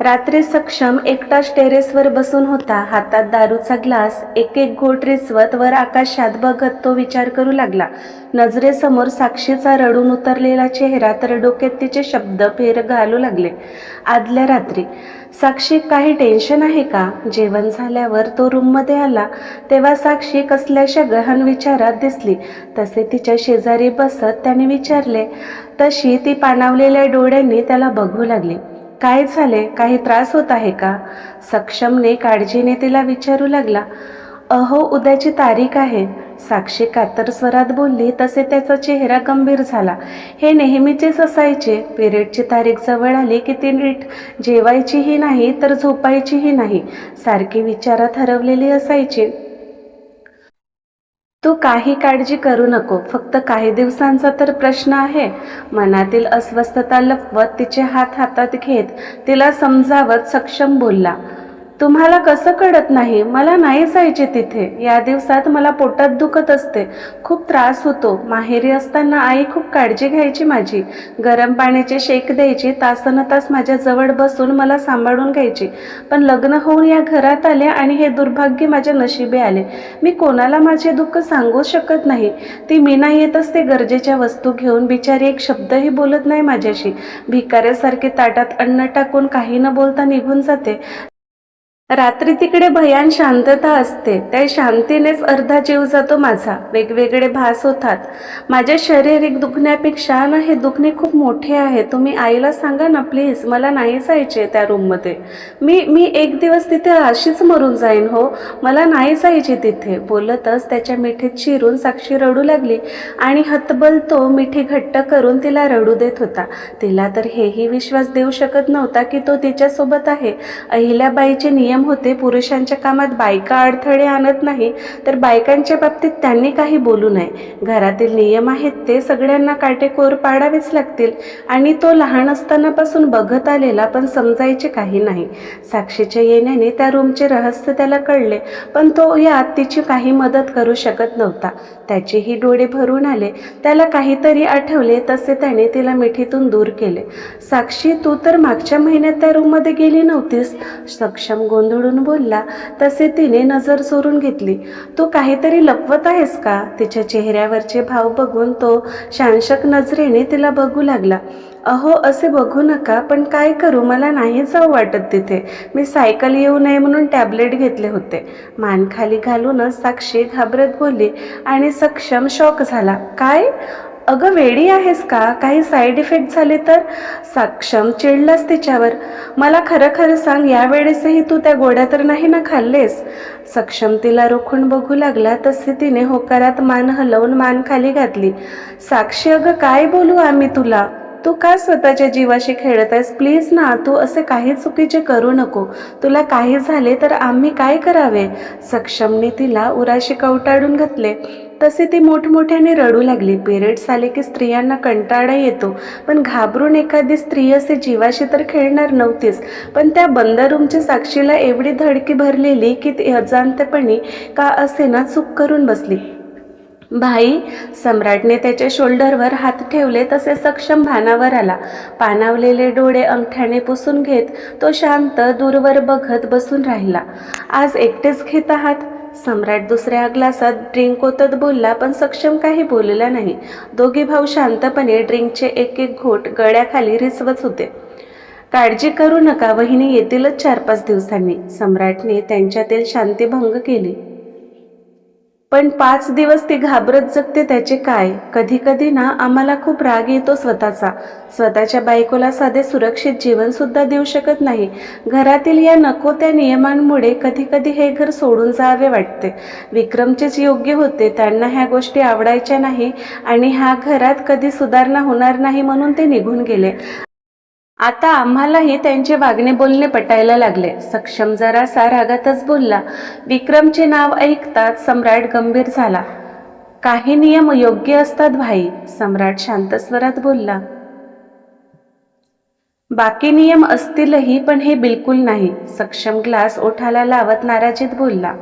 रात्री सक्षम एकटाच टेरेसवर बसून होता. हातात दारूचा ग्लास एक एक घोट रिचवत वर आकाशात बघत तो विचार करू लागला. नजरेसमोर साक्षीचा रडून उतरलेला चेहरा तर डोक्यात तिचे शब्द फेर घालू लागले. आदल्या रात्री साक्षी काही टेन्शन आहे का? जेवण झाल्यावर तो रूममध्ये आला. तेव्हा साक्षी कसल्याशा गहन विचारात दिसली. तसे तिच्या शेजारी बसत त्याने विचारले. तशी ती पाणावलेल्या डोळ्यांनी त्याला बघू लागली. काय झाले काही त्रास होत आहे का? सक्षमने काळजीने तिला विचारू लागला. अहो उद्याची तारीख आहे. साक्षी कातर स्वरात बोलली तसे त्याचा चेहरा गंभीर झाला. हे नेहमीचेच असायचे. पिरियडची तारीख जवळ आली की ती नीट जेवायचीही नाही तर झोपायचीही नाही. सारखी विचारात हरवलेली असायची. तू काही काळजी करू नको. फक्त काही दिवसांचा तर प्रश्न आहे. मनातील अस्वस्थता लपवत तिचे हात हातात घेत तिला समजावत सक्षम बोलला. तुम्हाला कसं कळत नाही? मला नाही जायचे तिथे. या दिवसात मला पोटात दुखत असते. खूप त्रास होतो. माहेरी असताना आई खूप काळजी घ्यायची माझी. गरम पाण्याचे शेक द्यायची. तासन तास माझ्या जवळ बसून मला सांभाळून घ्यायची. पण लग्न होऊन या घरात आले आणि हे दुर्भाग्य माझ्या नशिबे आले. मी कोणाला माझे दुःख सांगू शकत नाही. ती मीना येत असते गरजेच्या वस्तू घेऊन बिचारी एक शब्दही बोलत नाही माझ्याशी. भिकाऱ्यासारखे ताटात अन्न टाकून काही न बोलता निघून जाते. रात्री तिकडे भयान शांतता असते. त्या शांतीनेच अर्धा जीव जातो माझा. वेगवेगळे भास होतात. माझे शारीरिक दुखण्यापेक्षा ना हे दुखणे खूप मोठे आहे. तुम्ही आईला सांगा ना प्लीज मला नाही जायचे त्या रूममध्ये मी मी एक दिवस तिथे अशीच मरून जाईन हो. मला नाही जायचे तिथे. बोलतच त्याच्या मिठीत शिरून साक्षी रडू लागली आणि हतबल तो मिठी घट्ट करून तिला रडू देत होता. तिला तर हेही विश्वास देऊ शकत नव्हता की तो तिच्यासोबत आहे. अहिल्याबाईचे नियम होते पुरुषांच्या कामात बायका अडथळे आणत नाही तर बायकांच्या बाबतीत त्यांनी काही बोलू नये. घरातील नियम आहेत ते सगळ्यांना काटेकोर पाडावेच लागतील आणि तो लहान असतानापासून बघत आलेला पण समजायचे काही नाही. साक्षीच्या येण्याने त्या रूमचे रहस्य त्याला कळले पण तो यात तिची काही मदत करू शकत नव्हता. त्याचेही डोळे भरून आले त्याला काहीतरी आठवले तसे त्याने तिला मिठीतून दूर केले. साक्षी तू तर मागच्या महिन्यात त्या रूममध्ये गेली नव्हतीस. सक्षम गोंधळून बोलला तसे तिने नजर चोरून घेतली. तू काहीतरी लपवत आहेस का? तिच्या चेहऱ्यावरचे भाव बघून तो शांशक नजरेने तिला बघू लागला. अहो असे बघू नका पण काय करू? मला नाही जाऊ वाटत तिथे. मी सायकल येऊ नये म्हणून टॅबलेट घेतले होते. मान खाली घालूनच साक्षी घाबरत बोलली आणि सक्षम शॉक झाला. काय? अगं वेडी आहेस का? काही साईड इफेक्ट झाले तर? सक्षम चिडलास तिच्यावर. मला खरं खरं सांग यावेळेसही तू त्या गोड्या तर नाही ना खाल्लेस? सक्षम तिला रोखून बघू लागला तसे तिने होकारात मान हलवून मान खाली घातली. साक्षी अगं काय बोलू आम्ही तुला? तू का स्वतःच्या जीवाशी खेळत आहेस? प्लीज ना तू असे काही चुकीचे करू नको. तुला काही झाले तर आम्ही काय करावे? सक्षमने तिला उराशी कवटाळून घातले. तसे ती मोठमोठ्याने रडू लागली. पिरियड्स आले की स्त्रियांना कंटाळा येतो. पण घाबरून एखादी स्त्री असे जीवाशी तर खेळणार नव्हतीच पण त्या बंद रूमच्या साक्षीला एवढी धडकी भरलेली की ती अजांतपणी का असे ना चूक करून बसली. भाई सम्राटने त्याच्या शोल्डरवर हात ठेवले तसे सक्षम भानावर आला. पानावलेले डोळे अंगठ्याने पुसून घेत तो शांत दूरवर बघत बसून राहिला. आज एकटेच घेत आहात? सम्राट दुसऱ्या ग्लासात ड्रिंक ओतत बोलला पण सक्षम काही बोलला नाही. दोघे भाऊ शांतपणे ड्रिंकचे एक एक घोट गळ्याखाली रिसवत होते. काळजी करू नका वहिनी येतीलच चार पाच दिवसांनी. सम्राटने त्यांच्यातील शांतीभंग केली. पण पाच दिवस ती घाबरत जगते त्याचे काय? कधी कधी ना आम्हाला खूप राग येतो स्वतःचा. स्वतःच्या बायकोला साधे सुरक्षित जीवनसुद्धा देऊ शकत नाही. घरातील या नको त्या नियमांमुळे कधी कधी हे घर सोडून जावे वाटते. विक्रमचेच योग्य होते त्यांना ह्या गोष्टी आवडायच्या नाही आणि ह्या घरात कधी सुधारणा होणार नाही म्हणून ते निघून गेले. आता आम्हालाही त्यांचे वागणे बोलणे पटायला लागले. सक्षम जरासा रागातच बोलला. विक्रमचे नाव ऐकताच सम्राट गंभीर झाला. काही नियम योग्य असतात भाई सम्राट शांत स्वरात बोलला. बाकी नियम असतीलही पण हे बिलकुल नाही. सक्षम ग्लास ओठाला लावत नाराजीत बोलला.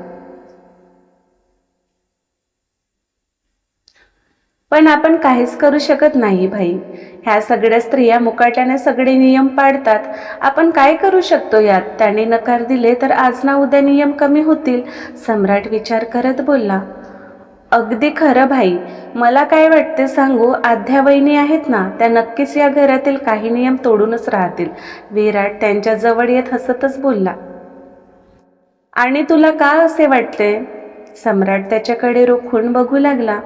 पण आपण काहीच करू शकत नाही भाई. ह्या सगळ्या स्त्रिया मुकाट्याने सगळे नियम पाडतात आपण काय करू शकतो यात? त्याने नकार दिले तर आज ना उद्या नियम कमी होतील सम्राट विचार करत बोलला. अगदी खरं भाई. मला काय वाटते सांगू? आध्या वहिनी आहेत ना त्या नक्कीच या घरातील काही नियम तोडूनच राहतील. विराट त्यांच्या जवळ येत हसतच बोलला. आणि तुला का असे वाटते? सम्राट त्याच्याकडे रोखून बघू लागला.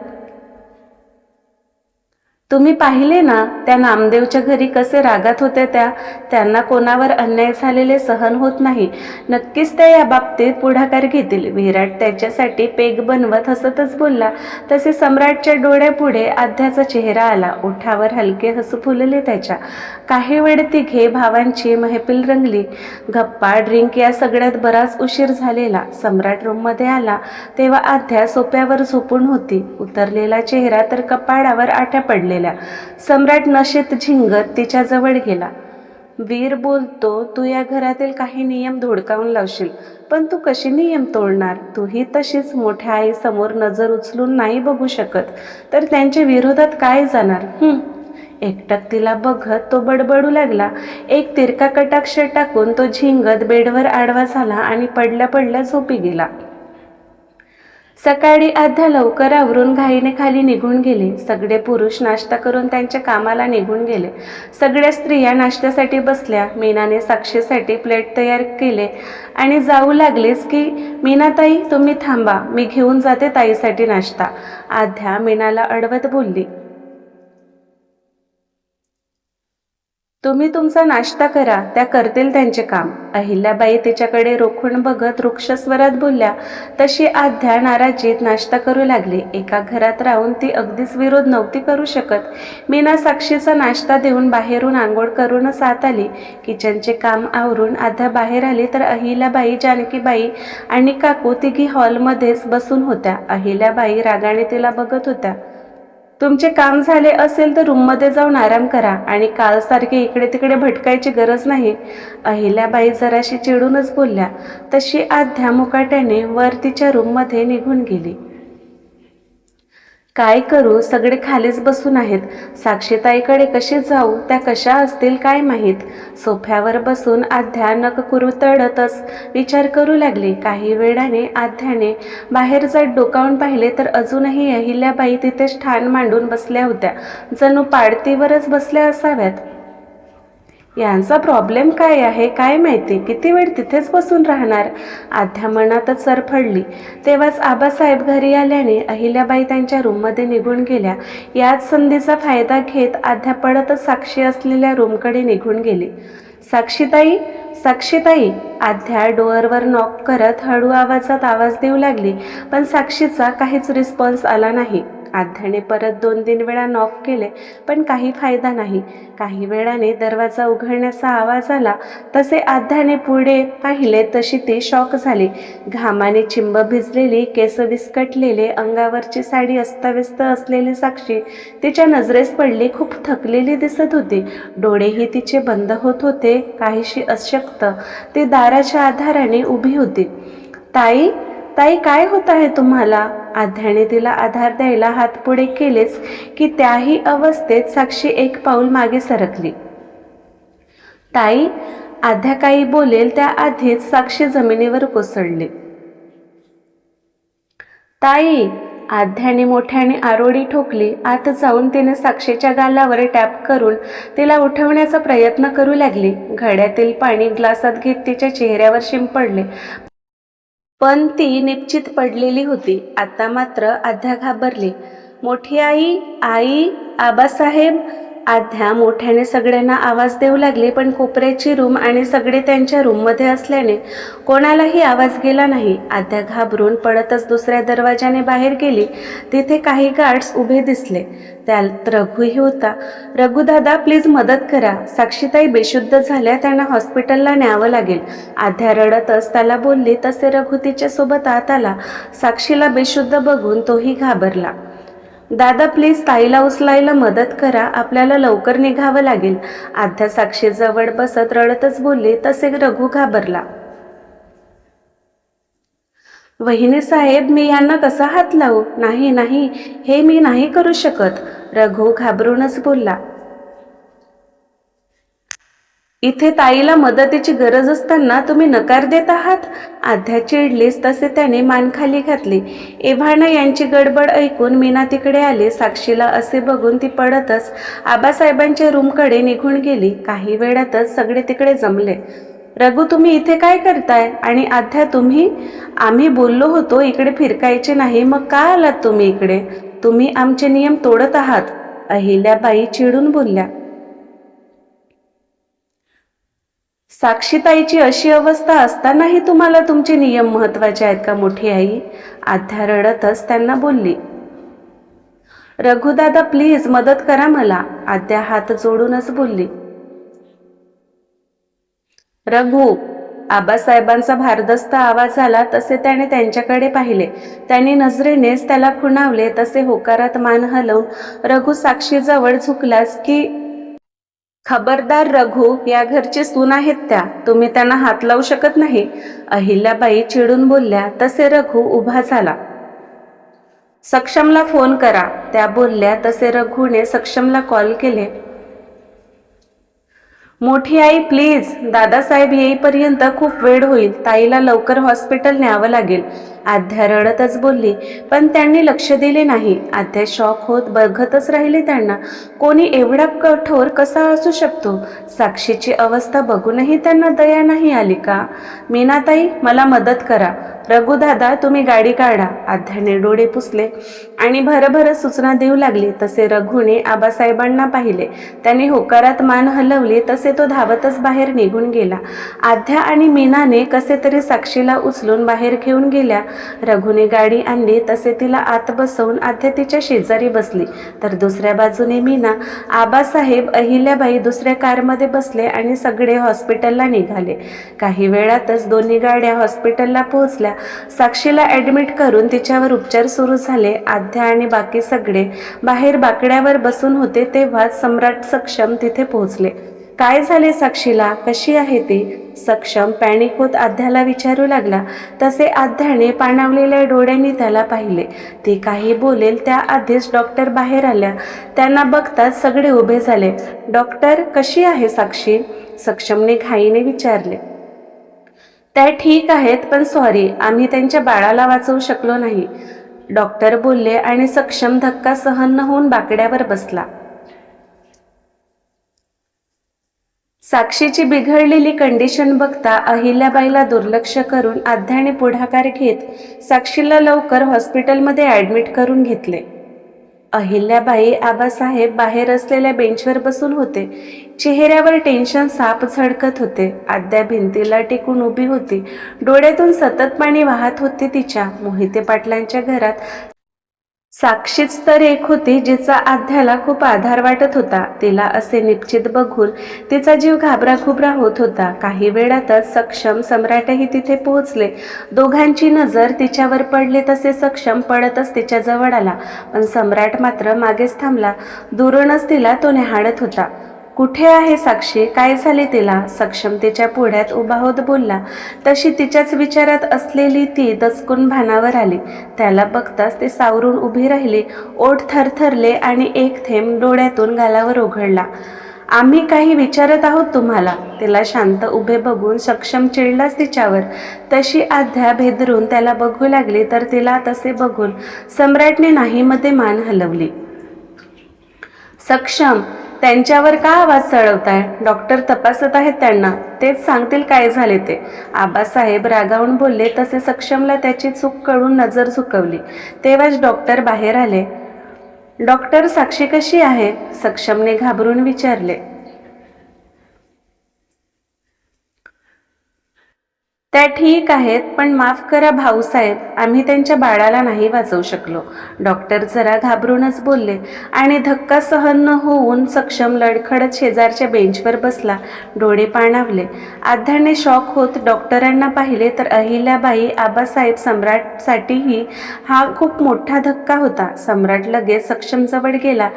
तुम्ही पाहिले ना त्या नामदेवच्या घरी कसे रागात होते त्या? त्यांना कोणावर अन्याय झालेले सहन होत नाही. नक्कीच त्या या बाबतीत पुढाकार घेतील. विराट त्याच्यासाठी पेग बनवत हसतच बोलला. तसे सम्राटच्या डोळ्यापुढे आध्याचा चेहरा आला. ओठावर हलके हसू फुलले त्याच्या. काही वेळ तिघे भावांची महफिल रंगली. गप्पा ड्रिंक या सगळ्यात बराच उशीर झालेला. सम्राट रूममध्ये आला. तेव्हा आध्या सोप्यावर झोपून होती. उतरलेला चेहरा तर कपाडावर पडले पडलेल्या सम्राट नशेत झिंगत तिच्याजवळ गेला. वीर बोलतो तू या घरातील काही नियम धोडकावून लावशील पण तू कशी नियम तोडणार? तूही तशीच मोठ्या आईसमोर नजर उचलून नाही बघू शकत तर त्यांच्या विरोधात काय जाणार? एकटक तिला बघत तो बडबडू लागला. एक तिरका कटाक्ष टाकून तो झिंगत बेडवर आडवा झाला आणि पडल्या पडल्या झोपी गेला. सकाळी आध्या लवकर आवरून घाईने खाली निघून गेले. सगळे पुरुष नाश्ता करून त्यांच्या कामाला निघून गेले. सगळ्या स्त्रिया नाश्त्यासाठी बसल्या. मीनाने साक्षीसाठी प्लेट तयार केले. आणि जाऊ लागलीच की मीनाताई तुम्ही थांबा. मी घेऊन जाते ताईसाठी नाश्ता. आध्या मीनाला अडवत बोलली. तुम्ही तुमचा नाश्ता करा त्या करतील त्यांचे काम. अहिल्याबाई तिच्याकडे रोखून बघत वृक्षस्वरात बोलल्या तशी आध्या नाराजीत नाश्ता करू लागली. एका घरात राहून ती अगदीच विरोध नव्हती करू शकत. मीना साक्षीचा नाश्ता देऊन बाहेरून आंघोळ करूनच आत आली. किचनचे काम आवरून आध्या बाहेर आली तर अहिल्याबाई जानकीबाई आणि काकू तिघी हॉलमध्येच बसून होत्या. अहिल्याबाई रागाने तिला बघत होत्या. तुमचे काम झाले असेल तर रूममध्ये जाऊन आराम करा आणि कालसारखे इकडे तिकडे भटकायची गरज नाही. अहिल्याबाई जराशी चिडूनच बोलल्या. तशी आध्या मुकाट्याने वर तिच्या रूममध्ये निघून गेली. काय करू? सगळे खालीच बसून आहेत. साक्षीताईकडे कशी जाऊ? त्या कशा असतील काय माहीत? सोफ्यावर बसून आध्या नक कुरतडतच विचार करू लागले. काही वेळाने आध्याने बाहेर जात डोकावून पाहिले तर अजूनही अहिल्याबाई तिथेच ठाण मांडून बसल्या होत्या. जणू पाडतीवरच बसल्या असाव्यात. यांचा प्रॉब्लेम काय आहे काय माहिती? किती वेळ तिथेच बसून राहणार? आध्या मनातच सरफडली. तेव्हाच आबासाहेब घरी आल्याने अहिल्याबाई त्यांच्या रूममध्ये निघून गेल्या. याच संधीचा फायदा घेत आध्या पडतच साक्षी असलेल्या रूमकडे निघून गेली. साक्षीताई साक्षीताई! आध्या डोअरवर नॉक करत हळू आवाजात आवाज देऊ लागली पण साक्षीचा काहीच रिस्पॉन्स आला नाही. आध्याने परत दोन तीन वेळा नॉक केले पण काही फायदा नाही. काही वेळाने दरवाजा उघडण्याचा आवाज आला. तसे आध्याने पुढे पाहिले तशी ती शॉक झाली. घामाने चिंब भिजलेली केस विस्कटलेले अंगावरची साडी अस्ताव्यस्त असलेली साक्षी तिच्या नजरेस पडली खूप थकलेली दिसत होती. डोळेही तिचे बंद होत होते काहीशी अशक्त. ती दाराच्या आधाराने उभी होती. ताई ताई काय होत आहे तुम्हाला? आध्याने तिला आधार द्यायला हात पुढे केलेच की त्याही अवस्थेत साक्षी एक पाऊल मागे सरकली. ताई आध्या काही बोलेल त्याआधीच साक्षी जमिनीवर कोसळली. ताई आध्याने मोठ्याने आरोडी ठोकली. आत जाऊन तिने साक्षीच्या गालावर टॅप करून तिला उठवण्याचा प्रयत्न करू लागली. घड्यातील पाणी ग्लासात घेत तिच्या चेहऱ्यावर शिंपडले. पण ती निश्चित पडलेली होती. आता मात्र आध्या घाबरली. मोठी आई आई आबासाहेब आध्या मोठ्याने सगळ्यांना आवाज देऊ लागली पण कोपऱ्याची रूम आणि सगळे त्यांच्या रूममध्ये असल्याने कोणालाही आवाज गेला नाही. आध्या घाबरून पडतच दुसऱ्या दरवाजाने बाहेर गेली. तिथे काही गार्ड्स उभे दिसले. त्यात रघुही होता. रघुदादा प्लीज मदत करा. साक्षीताई बेशुद्ध झाल्या त्यांना हॉस्पिटलला न्यावं लागेल. आध्या रडतच त्याला बोलली तसे रघु तिच्यासोबत आत आला. साक्षीला बेशुद्ध बघून तोही घाबरला. दादा प्लीज ताईला उचलायला मदत करा. आपल्याला लवकर निघावं लागेल. आध्या साक्षीजवळ बसत रडतच बोलली तसे रघु घाबरला. वहिनी साहेब मी यांना कसा हात लावू? नाही नाही हे मी नाही करू शकत. रघु घाबरूनच बोलला. इथे ताईला मदतीची गरज असताना तुम्ही नकार देत आहात? आध्या चिडलीस तसे त्याने मान खाली घातली. एव्हाना यांची गडबड ऐकून मीना तिकडे आली. साक्षीला असे बघून ती पडतच आबासाहेबांच्या रूमकडे निघून गेली. काही वेळातच सगळे तिकडे जमले. रघु तुम्ही इथे काय करताय? आणि आध्या तुम्ही? आम्ही बोललो होतो इकडे फिरकायचे नाही. मग का आलात तुम्ही इकडे? तुम्ही आमचे नियम तोडत आहात? अहिल्याबाई चिडून बोलल्या. साक्षीताईची अशी अवस्था असतानाही तुम्हाला तुमचे नियम महत्त्वाचे आहेत का मोठी आई? आध्या रडतच त्यांना बोलली. रघुदादा प्लीज मदत करा मला. आद्या हात जोडूनच बोलली. रघु आबासाहेबांचा भारदस्त आवाज आला तसे त्याने त्यांच्याकडे पाहिले. त्यांनी नजरेनेच त्याला खुणावले तसे होकारात मान हलवून रघु साक्षीजवळ झुकलास की खबरदार रघु या घरची सून आहेत त्या. तुम्ही त्यांना हात लावू शकत नाही. अहिल्याबाई चिडून बोलल्या तसे रघु उभा झाला. सक्षमला फोन करा. त्या बोलल्या तसे रघुने सक्षमला कॉल केले. मोठी आई प्लीज दादासाहेब येईपर्यंत खूप वेळ होईल. ताईला लवकर हॉस्पिटल न्यावं लागेल. आध्या रडतच बोलली पण त्यांनी लक्ष दिले नाही. आध्या शॉक होत बघतच राहिले त्यांना. कोणी एवढा कठोर कसा असू शकतो? साक्षीची अवस्था बघूनही त्यांना दया नाही आली का? मीनाताई मला मदत करा. रघुदादा तुम्ही गाडी काढा. आध्याने डोळे पुसले. आणि भरभर सूचना देऊ लागली. तसे रघुने आबासाहेबांना पाहिले. त्याने होकारात मान हलवली. तसे तो धावतच बाहेर निघून गेला. आध्या आणि मीनाने कसे तरी साक्षीला उचलून बाहेर घेऊन गेल्या. रघुने गाडी आणली. तसे तिला आत बसवून आध्या तिच्या शेजारी बसली. तर दुसऱ्या बाजूने मीना आबासाहेब अहिल्याबाई दुसऱ्या कारमध्ये बसले आणि सगळे हॉस्पिटलला निघाले. काही वेळातच दोन्ही गाड्या हॉस्पिटलला पोहोचल्या. साक्षीला ॲडमिट करून तिच्यावर उपचार सुरू झाले. आध्या आणि बाकी सगळे बाहेर बाकड्यावर बसून होते तेव्हाच सम्राट सक्षम तिथे पोहोचले. काय झाले साक्षीला? कशी आहे ती? सक्षम पॅनिक होत आध्याला विचारू लागला. तसे आध्याने पाणावलेल्या डोळ्यांनी त्याला पाहिले. ती काही बोलेल त्या आधीच डॉक्टर बाहेर आल्या. त्यांना बघताच सगळे उभे झाले. डॉक्टर कशी आहे साक्षी? सक्षमने घाईने विचारले. त्या ठीक आहेत पण सॉरी आम्ही त्यांच्या बाळाला वाचवू शकलो नाही. डॉक्टर बोलले आणि सक्षम धक्का सहन न होऊन बाकड्यावर बसला. साक्षीची बिघडलेली कंडिशन बघता अहिल्याबाईला दुर्लक्ष करून आध्याने पुढाकार घेत साक्षीला लवकर हॉस्पिटलमध्ये ॲडमिट करून घेतले. अहिल्याबाई आबासाहेब बाहेर असलेल्या बेंचवर बसून होते. चेहऱ्यावर टेन्शन साप झडकत होते. आद्या भिंतीला टेकून उभी होती. डोळ्यातून सतत पाणी वाहत होते तिच्या. मोहिते पाटलांच्या घरात साक्षीच तर एक होती जिचा आध्याला खूप आधार वाटत होता. तिला असे निश्चित बघून तिचा जीव घाबरा खुबरा होत होता. काही वेळातच सक्षम सम्राटही तिथे पोहोचले. दोघांची नजर तिच्यावर पडली तसे सक्षम पडतच तिच्या जवळ आला. पण सम्राट मात्र मागेच थांबला. दुरूनच तिला तो निहाळत होता. कुठे आहे साक्षी? काय झाले तिला? सक्षम तिच्या पुढ्यात उभा होत बोलला. तशी तिच्याच विचारात असलेली ती दचकून भानावर आली. त्याला बघताच ते सावरून उभी राहिली. ओठ थरथरले आणि एक थेंब डोळ्यातून गालावर उघडला. आम्ही काही विचारत आहोत तुम्हाला. तिला शांत उभे बघून सक्षम चिडलाच तिच्यावर. तशी आध्या भेदरून त्याला बघू लागली तर तिला तसे बघून सम्राटने नाही मध्ये मान हलवली. सक्षम त्यांच्यावर का आवाज चढवताय? डॉक्टर तपासत आहेत त्यांना. तेच सांगतील काय झाले ते. आबासाहेब रागावून बोलले तसे सक्षमला त्याची चूक कळून नजर झुकवली. तेव्हाच डॉक्टर बाहेर आले. डॉक्टर साक्षी कशी आहे? सक्षमने घाबरून विचारले. त्या ठीक आहेत पण माफ करा भाऊसाहेब आम्ही त्यांच्या बाळाला नाही वाचवू शकलो. डॉक्टर जरा घाबरूनच बोलले आणि धक्का सहन न होऊन सक्षम लडखडत शेजारच्या बेंचवर बसला. डोळे पाणावले. आध्याने शॉक होत डॉक्टरांना पाहिले तर अहिल्याबाई आबासाहेब सम्राटसाठीही हा खूप मोठा धक्का होता. सम्राट लगेच सक्षमजवळ गेला.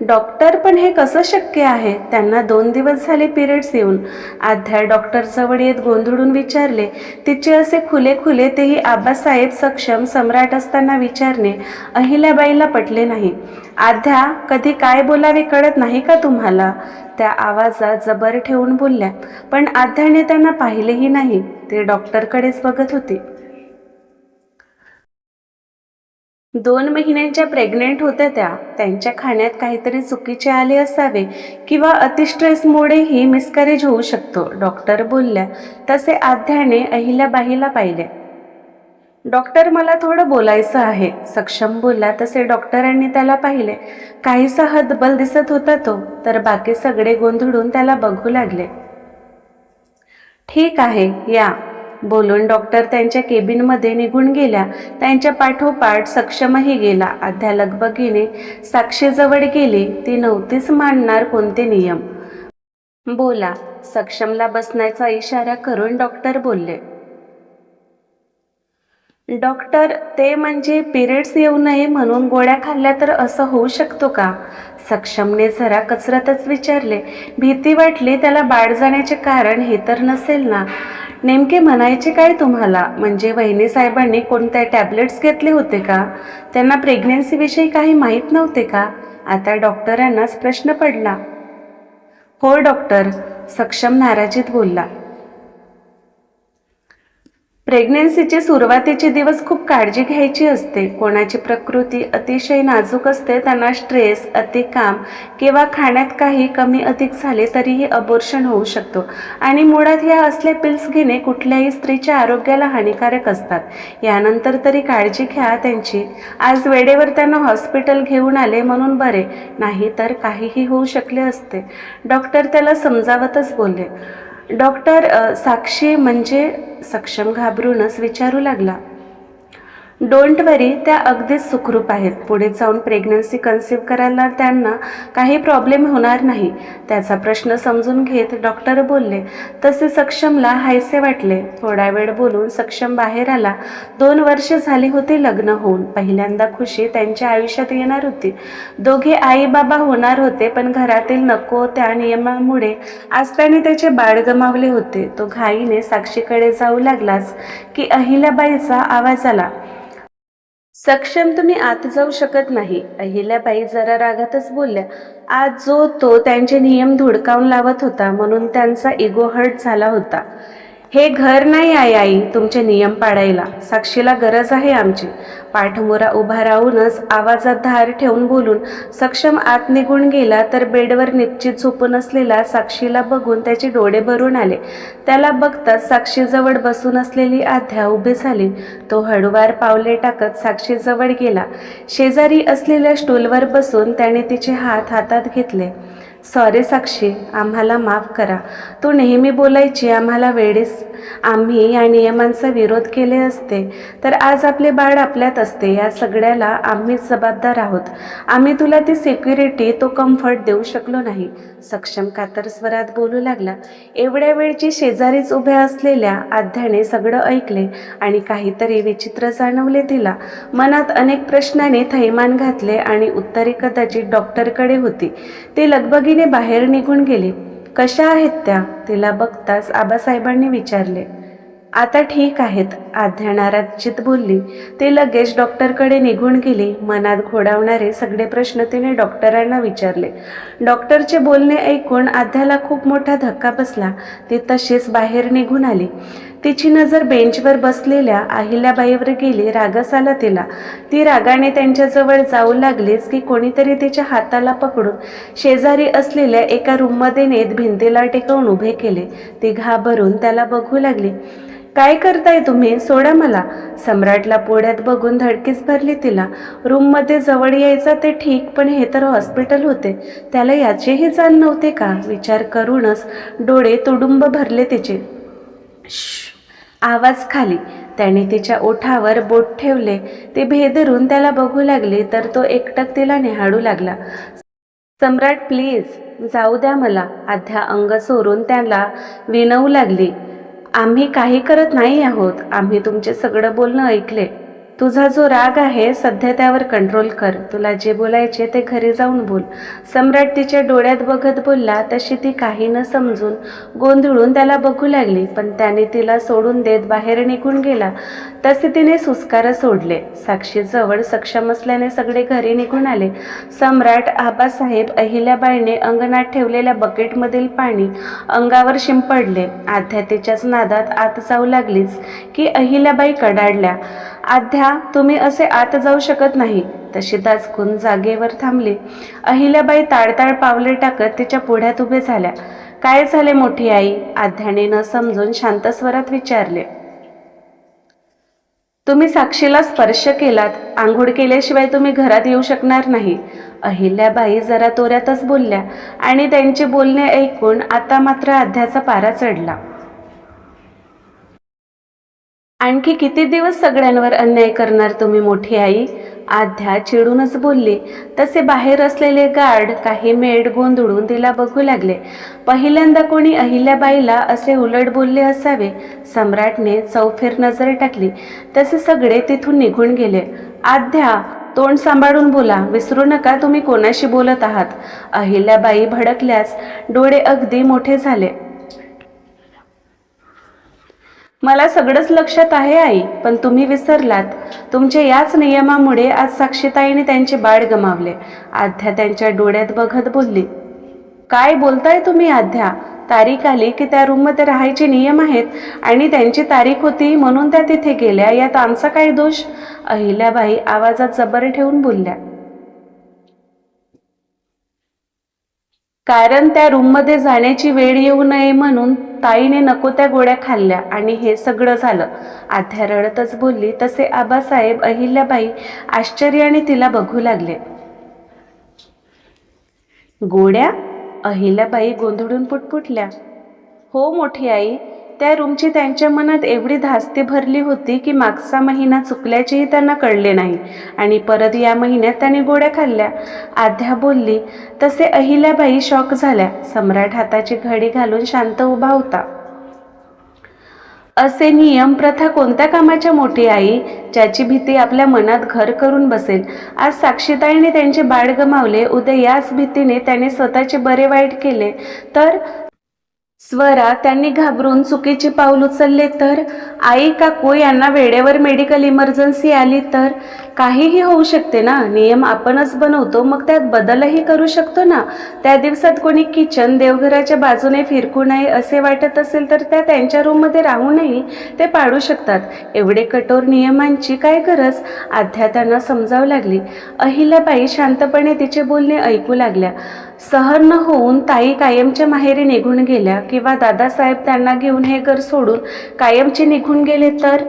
डॉक्टर पण हे कसं शक्य आहे? त्यांना दोन दिवस झाले पिरियड्स येऊन. आध्या डॉक्टरजवळ येत गोंधळून विचारले तिचे असे खुले खुले तेही आबासाहेब सक्षम सम्राट असताना विचारणे अहिल्याबाईला पटले नाही. आध्या कधी काय बोलावे कळत नाही का तुम्हाला? त्या आवाजात जबर ठेवून बोलल्या. पण आध्याने त्यांना पाहिलेही नाही. ते डॉक्टरकडेच बघत होते. दोन महिन्यांच्या प्रेग्नेंट होत्या त्या त्यांच्या खाण्यात काहीतरी चुकीचे आले असावे किंवा अतिस्ट्रेसमुळेही मिसकॅरेज होऊ शकतो डॉक्टर बोलल्या. तसे आध्याने अहिल्याबाईला पाहिले. डॉक्टर मला थोडं बोलायचं आहे. सक्षम बोलला. तसे डॉक्टरांनी त्याला पाहिले. काहीसा हतबल दिसत होता तो तर बाकी सगळे गोंधळून त्याला बघू लागले. ठीक आहे या. बोलून डॉक्टर त्यांच्या केबिनमध्ये निघून गेल्या. त्यांच्या पाठोपाठ सक्षमही गेला. अध्या लगबगीने साक्षीजवळ गेली. ती नव्हतीच मांडणार कोणते नियम. बोला. सक्षमला बसण्याचा इशारा करून डॉक्टर बोलले. डॉक्टर ते म्हणजे पिरियड्स येऊ नये म्हणून गोळ्या खाल्ल्या तर असं होऊ शकतो का सक्षमने जरा कचरतच विचारले. भीती वाटली त्याला बाळ जाण्याचे कारण हे तर नसेल ना. नेमके म्हणायचे काय तुम्हाला? म्हणजे वहिनी साहेबांनी कोणत्या टॅबलेट्स घेतले होते का? त्यांना प्रेग्नेन्सीविषयी काही माहीत नव्हते का? आता डॉक्टरांनाच प्रश्न पडला. हो डॉक्टर सक्षम नाराजीत बोलला. प्रेग्नेन्सीचे सुरुवातीचे दिवस खूप काळजी घ्यायची असते. कोणाची प्रकृती अतिशय नाजूक असते त्यांना स्ट्रेस अतिकाम किंवा खाण्यात काही कमी अधिक झाले तरीही अबोर्शन होऊ शकतो. आणि मुळात ह्या असले पिल्स घेणे कुठल्याही स्त्रीच्या आरोग्याला हानिकारक असतात. यानंतर तरी काळजी घ्या त्यांची. आज वेळेवर त्यांना हॉस्पिटल घेऊन आले म्हणून बरे नाही तर काहीही होऊ शकले असते. डॉक्टर त्याला समजावतच बोलले. डॉक्टर साक्षी म्हणजे सक्षम घाबरूनच विचारू लागला. डोंट वरी त्या अगदीच सुखरूप आहेत. पुढे जाऊन प्रेग्नन्सी कन्सिव्ह करायला त्यांना काही प्रॉब्लेम होणार नाही. त्याचा प्रश्न समजून घेत डॉक्टर बोलले तसे सक्षमला हायसे वाटले. थोडा वेळ बोलून सक्षम बाहेर आला. दोन वर्ष झाली होती लग्न होऊन. पहिल्यांदा खुशी त्यांच्या आयुष्यात येणार होती. दोघे आई बाबा होणार होते पण घरातील नको त्या नियमामुळे आज त्याने त्याचे बाळ गमावले होते. तो घाईने साक्षीकडे जाऊ लागलाच की अहिल्याबाईचा आवाज आला सक्षम तुम्ही आत जाऊ शकत नाही. अहिल्याबाई जरा रागातच बोलल्या आज जो तो त्यांचे नियम धुडकावून लावत होता म्हणून त्यांचा इगो हर्ट झाला होता. हे घर नाही आहे आई तुमचे नियम पाडायला. साक्षीला गरज आहे आमची. पाठमोरा उभा राहूनच आवाजात धार ठेवून बोलून सक्षम आत निघून गेला तर बेडवर निश्चित झोपून असलेला साक्षीला बघून त्याचे डोळे भरून आले. त्याला बघताच साक्षीजवळ बसून असलेली आध्या उभी झाली. तो हळूवार पावले टाकत साक्षीजवळ गेला. शेजारी असलेल्या स्टूलवर बसून त्याने तिचे हात हातात घेतले. सॉरी साक्षी आम्हाला माफ करा. तू नेहमी बोलायची आम्हाला वेळेस आम्ही या नियमांचा विरोध केले असते. तर आज आपले बाळ आपल्यात असते या सगळ्याला आम्हीच जबाबदार आहोत. आम्ही तुला ती सिक्युरिटी तो कम्फर्ट देऊ शकलो नाही. सक्षम कातर स्वरात बोलू लागला. एवढ्या वेळची शेजारीच उभ्या असलेल्या आध्याने सगळं ऐकले आणि काहीतरी विचित्र जाणवले तिला. मनात अनेक प्रश्नांनी थैमान घातले आणि उत्तरे कदाचित डॉक्टरकडे होती. ती लगबगीने बाहेर निघून गेले. कशा आहेत त्या? तिला बघताच आबासाहेबांनी विचारले. आता ठीक आहेत. आध्या नाराजीत बोलली ती लगेच डॉक्टरकडे निघून गेली. मनात घोडावणारे सगळे प्रश्न तिने डॉक्टरांना विचारले. डॉक्टरचे बोलणे ऐकून आध्याला खूप मोठा धक्का बसला. ती तशीच बाहेर निघून आली. तिची नजर बेंचवर बसलेल्या अहिल्याबाईवर गेली रागस आला तिला. ती रागाने त्यांच्याजवळ जाऊ लागलीच की कोणीतरी तिच्या हाताला पकडून शेजारी असलेल्या एका रूममध्ये नेत भिंतीला टेकवून उभे केले. ती घाबरून त्याला बघू लागली. काय करताय तुम्ही? सोडा मला. सम्राटला पोळ्यात बघून धडकीच भरली तिला. रूममध्ये जवळ यायचा ते ठीक पण हे तर हॉस्पिटल होते. त्याला याचीही जाण नव्हते का? विचार करूनच डोळे तुडुंब भरले तिचे. आवाज खाली. त्याने तिच्या ओठावर बोट ठेवले. ते भेदरून त्याला बघू लागले तर तो एकटक तिला निहाळू लागला. सम्राट प्लीज जाऊ द्या मला. आध्या अंग सोडून त्याला विनवू लागली. आम्ही काही करत नाही आहोत. आम्ही तुमचे सगळं बोलणं ऐकले. तुझा जो राग आहे सध्या त्यावर कंट्रोल कर. तुला जे बोलायचे ते घरी जाऊन बोल. सम्राट तिच्या डोळ्यात बघत बोलला तशी ती काही न समजून गोंधळून त्याला बघू लागली पण त्याने तिला सोडून देत बाहेर निघून गेला. तसे तिने सुस्कार सोडले. साक्षीजवळ सक्षम असल्याने सगळे घरी निघून आले. सम्राट आबासाहेब अहिल्याबाईने अंगणात ठेवलेल्या बकेटमधील पाणी अंगावर शिंपडले. आध्या तिच्याच नादात आत जाऊ लागलीच की अहिल्याबाई कडाडल्या. आध्या तुम्ही असे आत जाऊ शकत नाही. तशी दाचकून जागेवर थांबली. अहिल्याबाई ताडताड पावले टाकत तिच्या पुढ्यात उभे झाल्या. काय झाले मोठी आई? आध्याने न समजून शांत स्वरात विचारले. तुम्ही साक्षीला स्पर्श केलात. आंघोळ केल्याशिवाय तुम्ही घरात येऊ शकणार नाही. अहिल्याबाई जरा तोऱ्यातच बोलल्या आणि त्यांचे बोलणे ऐकून आता मात्र आध्याचा पारा चढला. आणखी किती दिवस सगळ्यांवर अन्याय करणार तुम्ही मोठी आई? आध्या चिडूनच बोलली तसे बाहेर असलेले गार्ड काही मेड गोंधळून तिला बघू लागले. पहिल्यांदा कोणी अहिल्याबाईला असे उलट बोलले असावे. सम्राटने चौफेर नजर टाकली. तसे सगळे तिथून निघून गेले. आध्या तोंड सांभाळून बोला विसरू नका तुम्ही कोणाशी बोलत आहात. अहिल्याबाई भडकल्यास डोळे अगदी मोठे झाले. मला सगळंच लक्षात आहे आई पण तुम्ही विसरलात. तुमच्या याच नियमामुळे आज साक्षीताईने त्यांचे बाळ गमावले. आध्या त्यांच्या डोळ्यात बघत बोलली काय बोलताय तुम्ही आध्या तारीख आली की त्या रूममध्ये राहायचे नियम आहेत आणि त्यांची तारीख होती म्हणून त्या तिथे गेल्या. यात आमचा काय दोष? अहिल्याबाई आवाजात जबर ठेवून बोलल्या कारण त्या रूममध्ये जाण्याची वेळ येऊ नये म्हणून ताईने नको त्या गोळ्या खाल्ल्या आणि हे सगळं झालं. आध्या रडतच बोलली तसे आबासाहेब अहिल्याबाई आश्चर्याने तिला बघू लागले. गोड्या अहिल्याबाई गोंधळून पुटपुटल्या. हो मोठी आई. त्या रूमची त्यांच्या मनात एवढी धास्ती भरली होती की मागचा महिना चुकल्याचेही त्यांना कळले नाही. आणि परत या महिन्यात त्यांनी गोड्या खाल्ल्या. आध्या बोलली तसे अहिल्याबाई शॉक झाल्या. सम्राट हाताची घडी घालून शांत उभा होता. असे नियम प्रथा कोणत्या कामाच्या मोठी आई ज्याची भीती आपल्या मनात घर करून बसेल? आज साक्षीताईने त्यांचे बाळ गमावले. उद्या याच भीतीने त्याने स्वतःचे बरे वाईट केले. तर स्वरा त्यांनी घाबरून चुकीचे पाऊल उचलले तर आई काकू यांना वेळेवर मेडिकल इमर्जन्सी आली तर काहीही होऊ शकते ना. नियम आपणच बनवतो मग त्यात बदलही करू शकतो ना. त्या दिवसात कोणी किचन देवघराच्या बाजूने फिरकू नये असे वाटत असेल तर त्या त्यांच्या रूममध्ये राहूनही ते पाडू शकतात. एवढे कठोर नियमांची काय गरज? आध्या त्यांना समजावू लागली. अहिल्याबाई शांतपणे तिचे बोलणे ऐकू लागल्या. सहन न होऊन ताई कायमच्या माहेरी निघून गेल्या किंवा दादासाहेब त्यांना घेऊन हे घर सोडून कायमचे निघून गेले तर?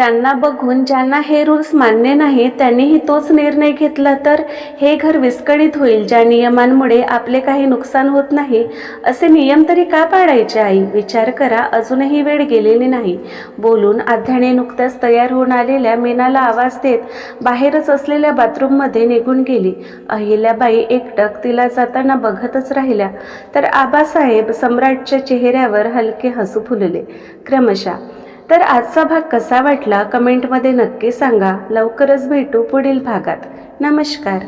त्यांना बघून ज्यांना हे रूल्स मान्य नाही त्यांनीही तोच निर्णय घेतला तर हे घर विस्कळीत होईल ज्या नियमांमुळे आपले काही नुकसान होत नाही. असे नियम तरी का पाळायचे आई? विचार करा अजूनही वेळ गेलेली नाही. बोलून आध्याने नुकत्याच तयार होऊन आलेल्या मीनाला आवाज देत बाहेरच असलेल्या बाथरूममध्ये निघून गेली. अहिल्याबाई एकटक तिला जाताना बघतच राहिल्या. तर आबासाहेब सम्राटच्या चेहऱ्यावर हलके हसू फुलले. क्रमशः तर आजचा भाग कसा वाटला कमेंटमध्ये नक्की सांगा. लवकरच भेटू पुढील भागात. नमस्कार.